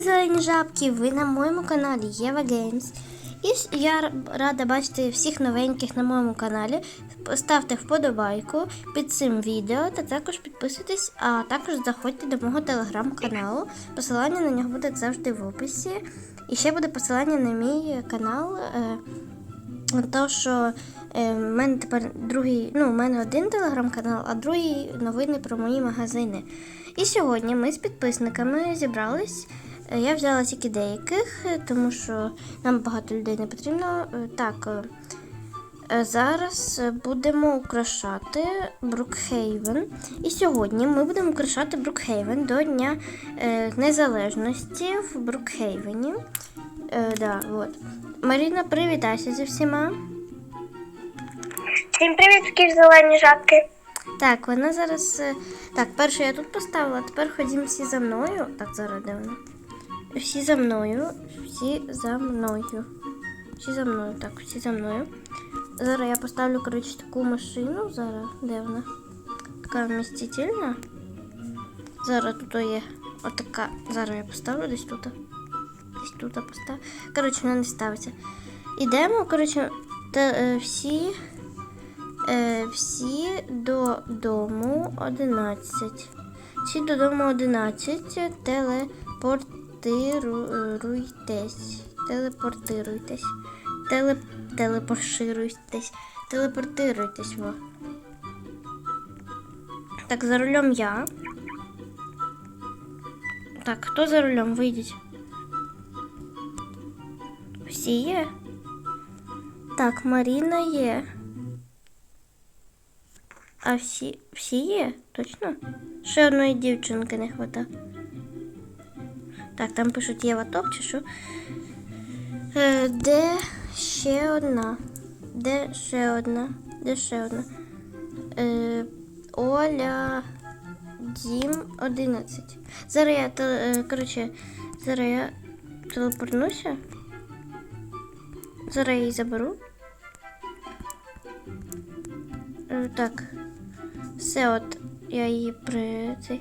Зелені жабки, ви на моєму каналі Єва Геймс. І я рада бачити всіх новеньких на моєму каналі. Ставте вподобайку під цим відео та також підписуйтесь, а також заходьте до мого телеграм-каналу. Посилання на нього буде завжди в описі. І ще буде посилання на мій канал. Е, то, що е, в мене тепер другий, ну, у мене один телеграм-канал, а другий новини про мої магазини. І сьогодні ми з підписниками зібрались. Я взяла тільки деяких, е, тому що нам багато людей не потрібно. Е, Так, е, зараз будемо украшати Брукхейвен. І сьогодні ми будемо украшати Брукхейвен до Дня Незалежності в Брукхейвені. Да, от. Маріна, привітайся зі всіма. Всім привіт, такі зелені жабки. Так, вона зараз. Так, перше я тут поставила, тепер ходімо всі за мною. Так, зараз де вона? Всі за мною. Всі за мною. Всі за мною. Так, всі за мною. Зараз я поставлю, коротше, таку машину. Зараз, де вона? Така вмістительна. Зараз тут є отака. Зараз я поставлю десь тут. Десь тут поставлю. Коротше, вона не ставиться. Ідемо, коротше, та, е, всі. Е, всі додому 11. Всі додому 11. Телепортируйтесь. Телепортируйтесь. Теле, телепошируйтесь. Телепортируйтесь. Во. Так, за рулем я. Так, хто за рулем? Вийдіть. Всі є? Так, Маріна є. А всі, всі є? Точно? Ще одної дівчинки не хвата. Так, там пишуть Єва топ чи? Е, де ще одна? Де ще одна? Де ще одна? Е, Оля Дім 11. Зараз я е, коротше, зараз я телепорнуся. Зараз я її заберу. Е, Так. Все, от я її при цей.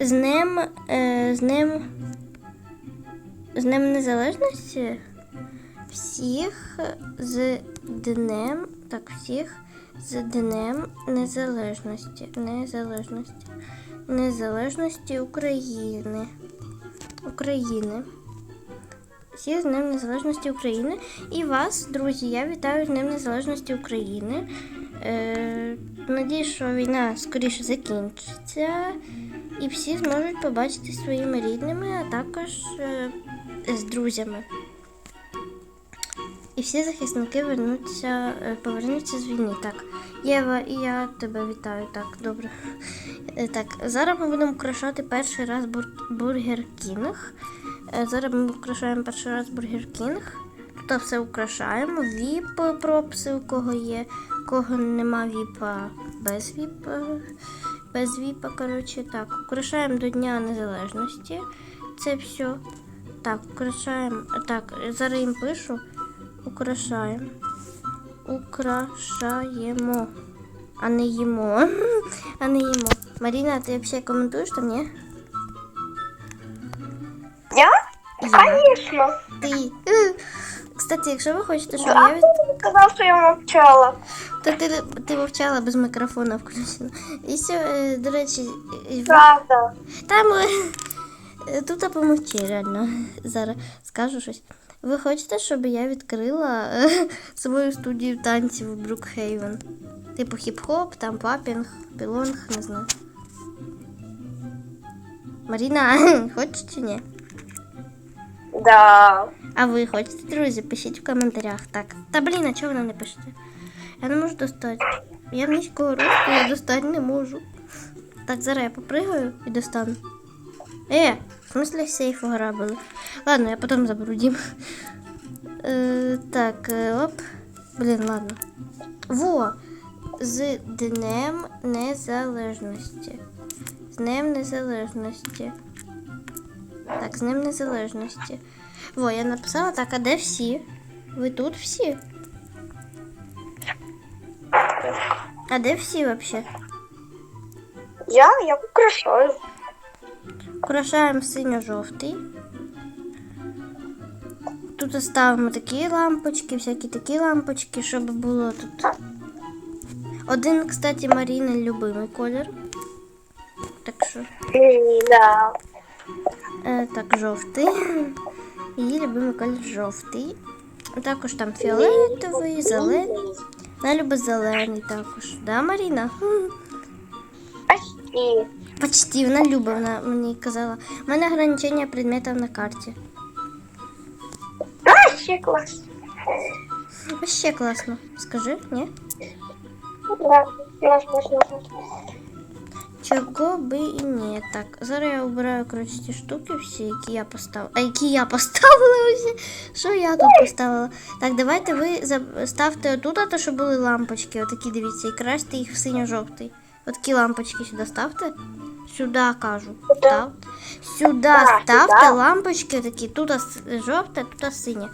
З ним. Е, з ним. З ним незалежності. Всіх з днем. Так, всіх з Днем Незалежності. Незалежності. Незалежності України. України. Всіх з Днем Незалежності України. І вас, друзі, я вітаю з Днем Незалежності України. Е, надіюсь, що війна скоріше закінчиться, і всі зможуть побачити своїми рідними, а також е, з друзями. І всі захисники вернуться, е, повернуться з війни. Так, Єва, і я тебе вітаю. Так, добре. Е, Так, зараз ми будемо украшати перший раз бур- Бургер Кінг. Е, Зараз ми украшаємо перший раз Бургер Кінг. Тут все украшаємо. Віп пропси, у кого є, кого нема віпа без віпа. Без віпа, коротше, так. Украшаємо до Дня Незалежності. Це все. Так, украшаємо. Так, зараз їм пишу. Украшаємо. Украшаємо. А не їмо. А не їмо. Маріна, ти взагалі коментуєш там, ні? Я? Звісно. Ти. Кстати, якщо ви хочете, щоб я від... Сказав, що я мовчала. То ти, ти вивчала без мікрофона включено. І все, до речі, Правда. там тут помовчи, реально. Зараз скажу щось. Ви хочете, щоб я відкрила е, свою студію танців у Брукхейвен? Типу хіп-хоп, там папінг, пілонг, не знаю. Маріна, хочеш чи ні? Да. А ви хочете, друзі? Пишіть в коментарях. Так. Та блін, а чого ви не пишете? Я не можу достати. Я низького росту, я достати не можу. Так, зараз я попригаю і достану. Е, в смысле сейф ограбили? Ладно, я потім заберу дім. Е, так, е, оп. Блін, ладно. Во! З Днем Незалежності. З Днем Незалежності. Так, з Днем Незалежності. Во, я написала так, а де всі? Ви тут всі? А де всі взагалі? Я? Я украшаю. Украшаємо синьо-жовтий. тут ставимо такі лампочки, всякі такі лампочки, щоб було тут. Один, кстати, Маріни любимий колір. Так що, Да. е, так, жовтий. Її любимий колір жовтий. Також там фіолетовий, зелений. Вона любить зелений також. Да, Маріна? Хм. Почти. Вона любить, вона мені казала. У мене ограничення предметів на карті. А, ще клас. Вообще класно. Скажи, ні? Да. Чого би і ні. Так, зараз я обираю коротше ті штуки всі, які я поставила. А які я поставила усі? Що я тут поставила? Так, давайте ви ставте отут, а то що були лампочки, отакі дивіться, і красьте їх в синьо-жовтий. Отакі лампочки сюди ставте. Сюди кажу. Ставте. Сюди Так, ставте сюди. лампочки такі. Тут жовте, тут синє.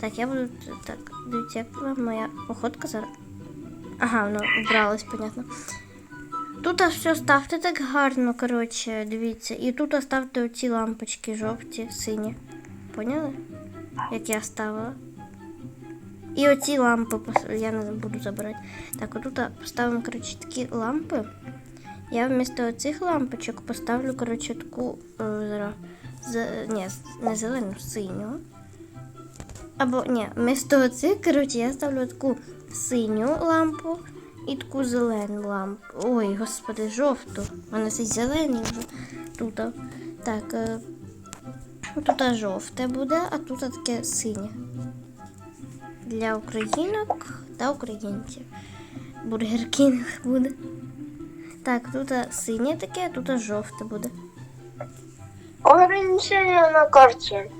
Так, я буду. Так, дивіться, як моя походка зараз. Ага, воно вбралось, понятно. Тут все ставте так гарно, коротше, дивіться. І тут ставте оці лампочки жовті, сині. Поняли? Як я ставила. І оці лампи я буду забирати. Так, отут поставимо, коротше, такі лампи. Я вмісто оцих лампочок поставлю, коротше, таку е, зараз. З, ні, не зелену, синю. Або ні, вмісто оцих, коротше, я ставлю таку синю лампу і таку зелену лампу. Ой, господи, жовту. У мене цей зелений вже тут. Так, е, тут жовте буде, а тут таке синє. Для українок та українців. Бургер Кінг буде. Так, тут синє таке, а тут жовте буде. Ограничення на карті.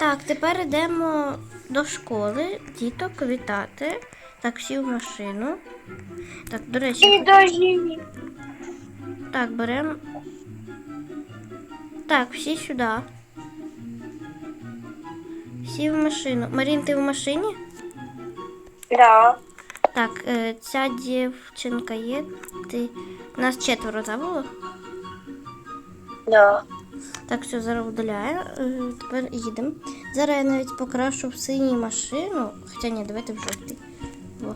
Так, тепер йдемо до школи, діток вітати. Так, всі в машину. Так, до речі, так, беремо. Так, всі сюди. Всі в машину. Марін, ти в машині? Да. Так, е, ця дівчинка є. Ти. Нас четверо так було? Да. Так, все, зараз удаляю. Е, Тепер їдемо. Зараз я навіть покрашу в синій машину. Хоча ні, давайте в жовтий. Во.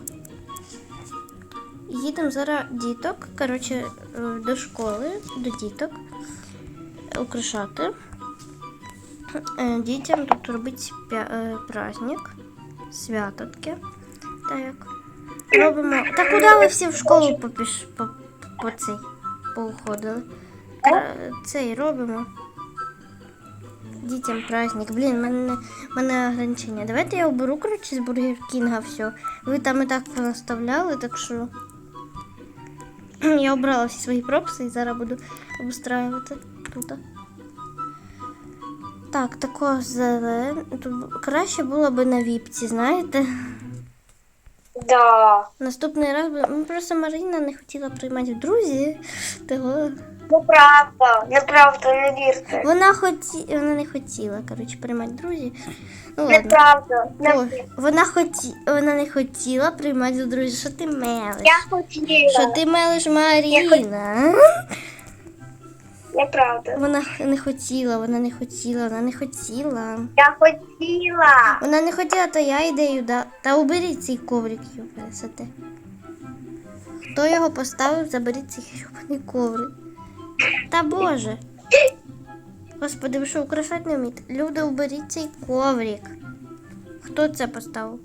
Їдемо зараз діток. Коротше, е, до школи, до діток. е, Украшати. Е, Дітям тут робить е, праздник. Свято таке. Так. Робимо. Та куди ви всі в школу попіш... по, по цей поуходили? Цей робимо. Дітям праздник. Блін, мене, мене ограничення. Давайте я оберу, коротше, з Бургер Кінга все. Ви там і так понаставляли, так що. Я обрала всі свої прописи і зараз буду обустраювати тут. Так, такого зелен. Краще було би на віпці, знаєте? Да. Наступний раз. Ну, просто Марина не хотіла приймати в друзі. Того Неправда. Неправда, не вірте. Вона хоті... вона не хотіла, коротше, приймати друзі. Ну ладно. Неправда. Не... О, вона хоті... вона не хотіла приймати в друзі. Що ти мелиш? Я хотіла. Що ти мелиш Маріна? Неправда. Вона не хотіла, вона не хотіла, вона не хотіла. Я хотіла. Вона не хотіла, то я ідею да. Та уберіть цей коврик, юпесете. Хто його поставив, заберіть цей юбаний коврик. Та боже. Господи, ви що украшати не вмієте? Люди, уберіть цей коврик. Хто це поставив?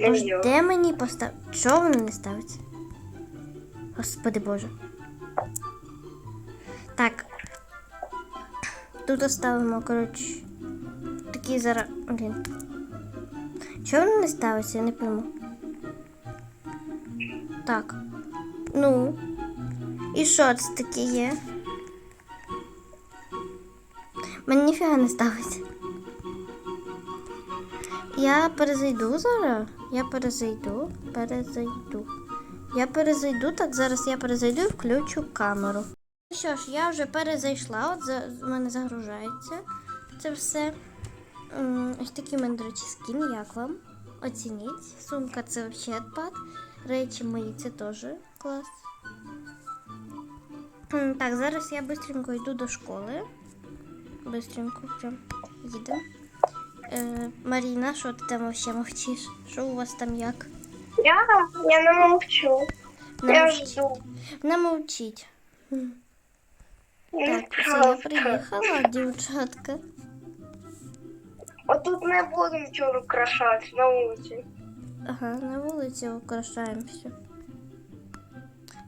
Вірю. де мені поставити? Чого воно не ставиться? Господи Боже. Так. Тут оставимо, коротше. Такі зараз. Блін. Чого воно не ставиться, я не пойму. Так. Ну. І що це таке є? Мені ніфіга не ставиться. Я перезайду зараз. Я перезайду, перезайду. Я перезайду, так зараз я перезайду і включу камеру. Ну що ж, я вже перезайшла, от за, в мене загружається це все. Ось такий в мене, до речі, як вам? Оцініть. Сумка це взагалі відпад. Речі мої це теж клас. Так, зараз я швидко йду до школи. бистренько прям їдемо. Е, Маріна, що ти там вообще мовчиш? Що у вас там як? Я, я не мовчу. Не я мовчіть. жду. Не мовчіть. Ну, Так, все, я приїхала, дівчатка. Отут не буду нічого украшати на вулиці. Ага, на вулиці украшаємося.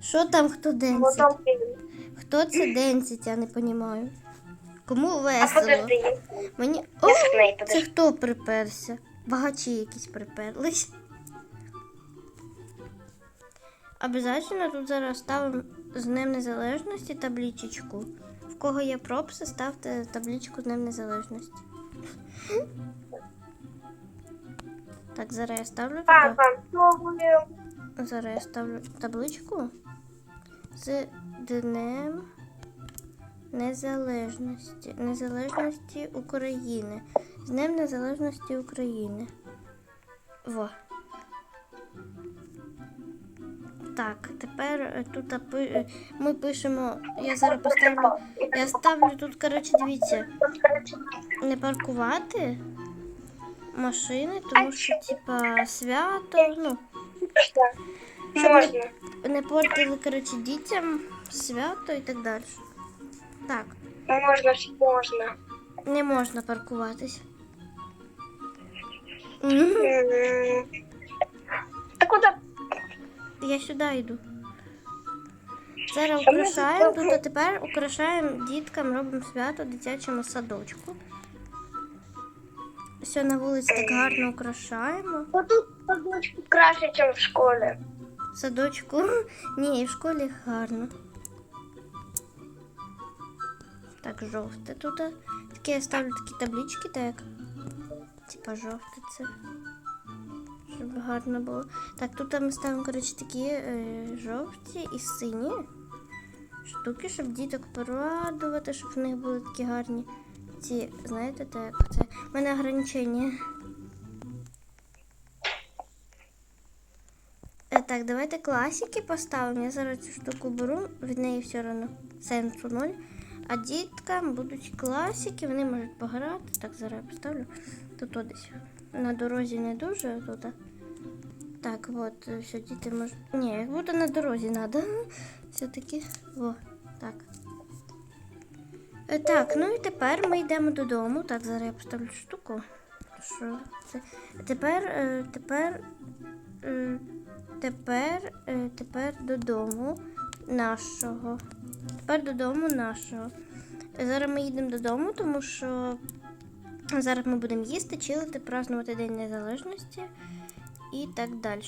Що там хто Бо денсить? там Хто це денсить, я не розумію. Кому А весело? подожди, Мені. О, це хто приперся? Багачі якісь приперлись. Обязательно тут зараз ставимо з Днем Незалежності табличечку. В кого є пропси, ставте табличку з Днем Незалежності. Так, зараз я ставлю туди. Зараз я ставлю табличку з Днем Незалежності. Незалежності України. З Днем Незалежності України. Во. Так, тепер е, тут е, ми пишемо. Я зараз поставлю. Я ставлю тут, коротше, дивіться, не паркувати машини, тому що, типа, свято, ну, Щоб не- Можна. не портили, коротше, дітям свято і так далі. Так, Можна, все можна. не можна паркуватись. Та куди? Я сюди йду. Зараз украшаємо тут а тепер украшаємо діткам, робимо свято дитячому садочку. Все на вулиці так гарно украшаємо. Тут садочку краще, ніж в школі. В Садочку. Ні, в школі гарно. Так, жовте тут. Таке я ставлю такі таблички, так. Типа жовте це. Щоб гарно було. Так, тут ми ставимо, коротше, такі е, жовті і сині штуки, щоб діток порадувати, щоб в них були такі гарні. Ці, знаєте, так, це. У мене ограничення. Е, Так, давайте класики поставимо. Я зараз цю штуку беру, від неї все одно сенсу ноль. А діткам будуть класики, вони можуть пограти. Так, зараз я поставлю. Тут десь. На дорозі не дуже, а тут. Так, от, е, все, діти можуть. Ні, як будто на дорозі треба. Все-таки. О, так. Е, Так, ну і тепер ми йдемо додому. Так, зараз я поставлю штуку. Що? Тепер, е, тепер. е, Тепер, е, тепер додому нашого. Тепер додому нашого. Зараз ми їдемо додому, тому що зараз ми будемо їсти, чилити, празднувати День Незалежності і так далі.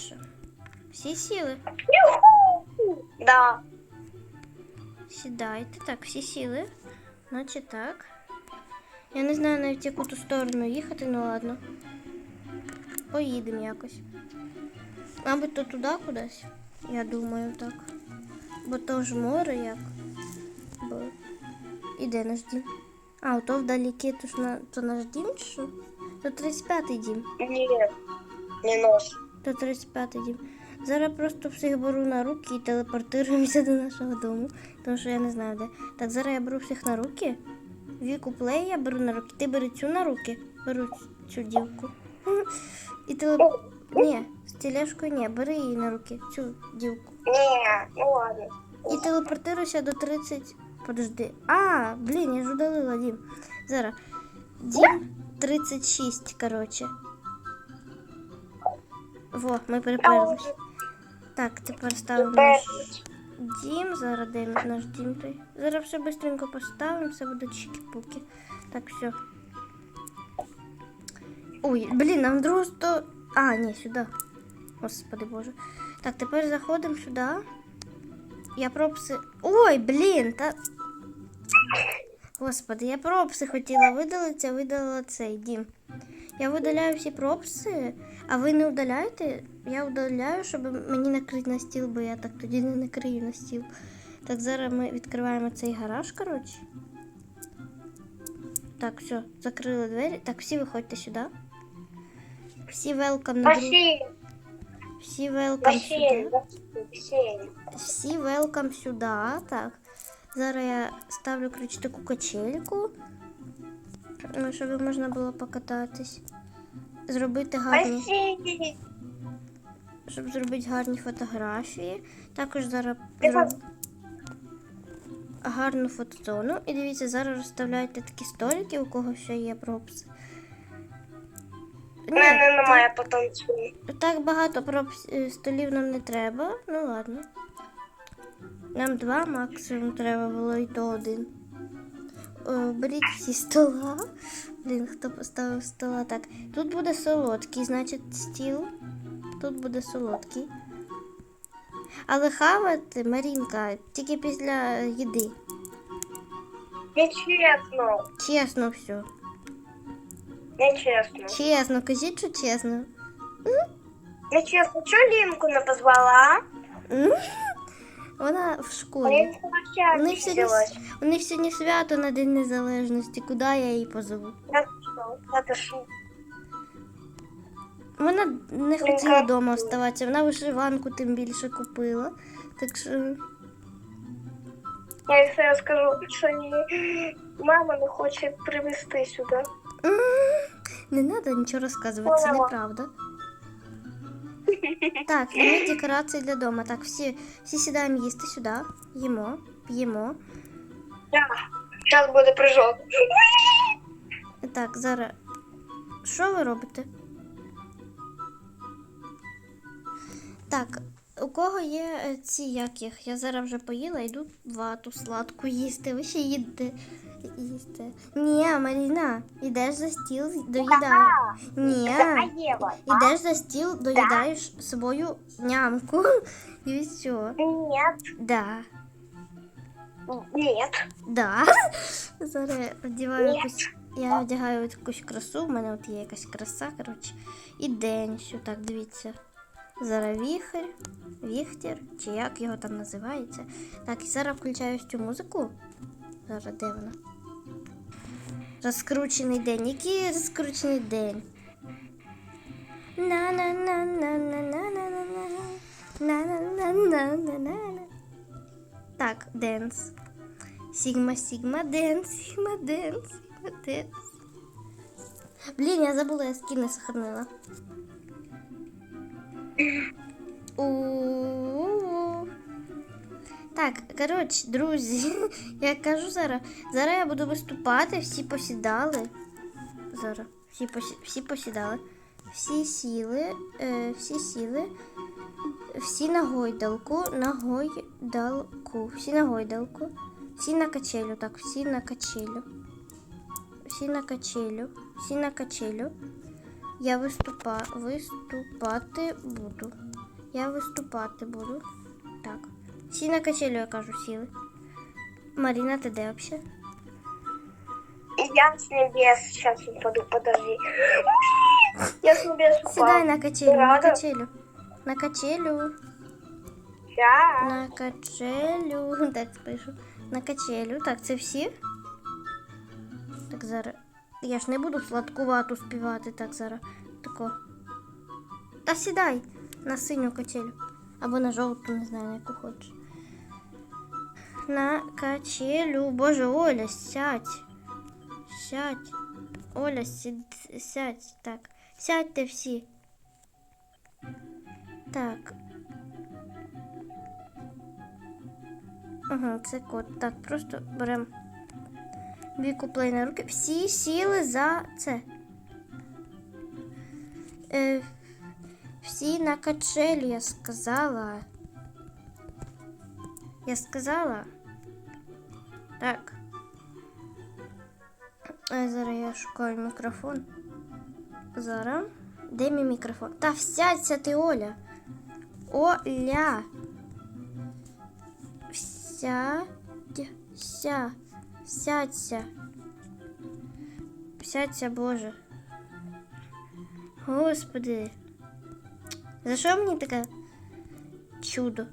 Всі сіли? Юху! Да. Сідайте. Так, всі сіли. Значить так. Я не знаю навіть яку ту сторону їхати, ну ладно. Поїдемо якось. Мабуть, то туди кудись. Я думаю, так. Бо то ж море як. Бо... І де наш дім? А, то вдалеке, то ж на... то наш дім чи що? То 35-й дім. Ні, не нос. То 35-й дім. Зараз просто всіх беру на руки і телепортуємося до нашого дому, тому що я не знаю де. Так, зараз я беру всіх на руки. Віку плей я беру на руки. Ти бери цю на руки. Беру цю дівку. І телеп... Ні, з тележкою ні, бери її на руки, цю дівку. Ні, ну ладно. І телепортируйся до 30. Подожди. А, блін, я ж удалила дім. Зараз. Дім 36, коротше. Во, ми Я переперлись. вже Так, тепер ставимо тепер наш дім. Зараз де наш дім той. Зараз все швидко поставимо, все буде чики-пуки. Так, все. Ой, блін, нам другу сто. А, ні, сюди. Господи Боже. Так, тепер заходимо сюди. Я пропси. Ой, блін, та. Господи, я пропси хотіла видалити, а видалила цей дім. Я видаляю всі пропси, а ви не удаляєте? Я удаляю, щоб мені накрити на стіл, бо я так тоді не накрию на стіл. Так, зараз ми відкриваємо цей гараж, коротше. Так, все, закрили двері. Так, всі виходьте сюди. Всі велкам на друг... Всі велкам сюди. Всі велкам сюди. Так. Зараз я ставлю, коротше, таку качельку. Ну, щоб можна було покататись. Зробити гарні, Спасибо. щоб зробити гарні фотографії. Також зараз зроб... гарну фотозону. І дивіться, зараз розставляйте такі столики, у кого ще є пропси. У мене немає потанцю. Так багато проб е, столів нам не треба. Ну ладно. Нам два максимум треба було і то один. О, беріть стола. Блін, хто поставив стола? Так. Тут буде солодкий, значить, стіл. Тут буде солодкий. Але хавати, Марінка, тільки після їди. Нечесно. Чесно все. Нечесно. Чесно, кажіть, що чесно. Нечесно. Чого Лінку не позвала? М? Вона в школі. У них, сьогодні, у них сьогодні свято на День Незалежності. Куди я її позову? Вона не хотіла вдома оставатися, вона вишиванку тим більше купила. Так що Я їй все розкажу, що її мама не хоче привезти сюди. не треба нічого розказувати, це неправда. Так, ми декорації для дому. Так, всі, всі сідаємо їсти сюди, їмо, п'ємо. Да. Зараз буде прыжок. Так, зараз. Що ви робите? Так, у кого є е, ці як їх? Я зараз вже поїла, йду вату сладку їсти. Ви ще їдете їсти. Ні, Маріна, йдеш за стіл, доїдаєш. Ні, йдеш за стіл, доїдаєш свою нямку. І все. Нет. Да. Нет. Да. Зараз я вдіваю якусь. Я вдягаю якусь красу, в мене от є якась краса, коротше. І день, що так, дивіться. Зараз віхер, віхтер, чи як його там називається. Так, і зараз включаю цю музику. Зараз де вона? Розкручений день. Який розкручений день? на на на на на на на на на на на на на на Так, денс. Сігма, сігма, денс, сігма, денс, сігма, денс. Блін, я забула, я скін сохранила. У-у-у. Так, коротше, друзі, я кажу зараз. Зараз я буду виступати, всі посідали. Зараз, всі, посі... всі посідали. Всі сіли, е, всі сіли. Всі на гойдалку, на гойдалку, всі на гойдалку, всі на качелю, так, всі на качелю. Всі на качелю, всі на качелю. Я виступа, виступати буду. Я виступати буду. Так. Всі на качелю, я кажу, сіли. Маріна, ти де взагалі? Я с небес сейчас упаду, подожди. Я с небес упал. Сідай на качелю, на Рада? качелю. На качелю. На качелю. Так спишу. На качелю. Так, це всі? Так, зараз. Я ж не буду сладкувату співати так зараз. Тако. Та сідай на синю качелю. Або на жовту, не знаю, на яку хочеш. На качелю. Боже, Оля, сядь. Сядь. Оля, сядь. Так. Сядьте всі. Так. Ага, це код. Так, просто беремо дві куплей на руки. Всі сіли за це. Е, всі на качелі, я сказала. Я сказала. Так. Е, зараз я шукаю мікрофон. Зараз. Де мій мікрофон? Та всядься ти, Оля. Оля. Сядь, ся, сядься. Сядься, Боже. Господи. За що мені таке чудо?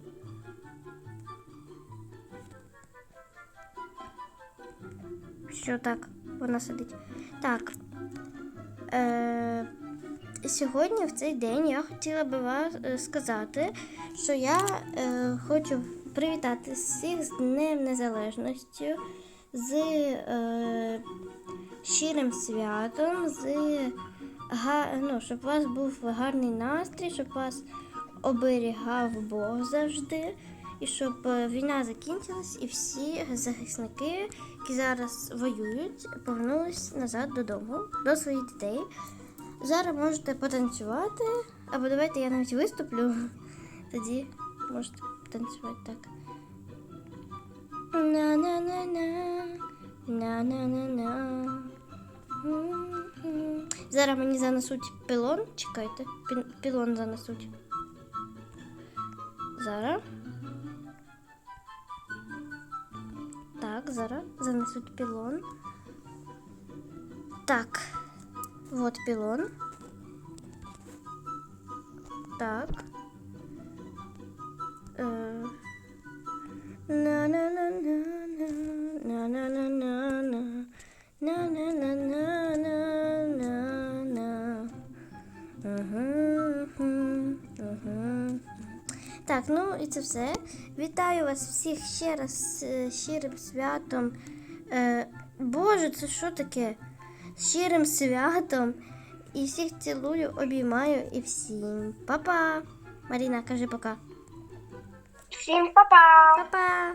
Що так, вона сидить. Так. Е, сьогодні в цей день я хотіла би вас е, сказати, що я е, хочу привітати всіх з Днем Незалежності, з е, щирим святом, з га- ну, щоб у вас був гарний настрій, щоб вас оберігав Бог завжди. І щоб е, війна закінчилась, і всі захисники, які зараз воюють, повернулись назад додому, до своїх дітей. Зараз можете потанцювати, або давайте я навіть виступлю. Тоді можете танцювати так. На-на-на-на, на-на-на-на. Зараз мені занесуть пілон. Чекайте, пілон занесуть. Зараз. Так, зараз занесуть пілон. Так. Вот пілон. Так. Е, Так, ну і це все. Вітаю вас всіх ще раз з е, щирим святом. Е, Боже, це що таке? З щирим святом. І всіх цілую, обіймаю і всім па-па. Маріна, кажи пока. Всім па-па! Па-па.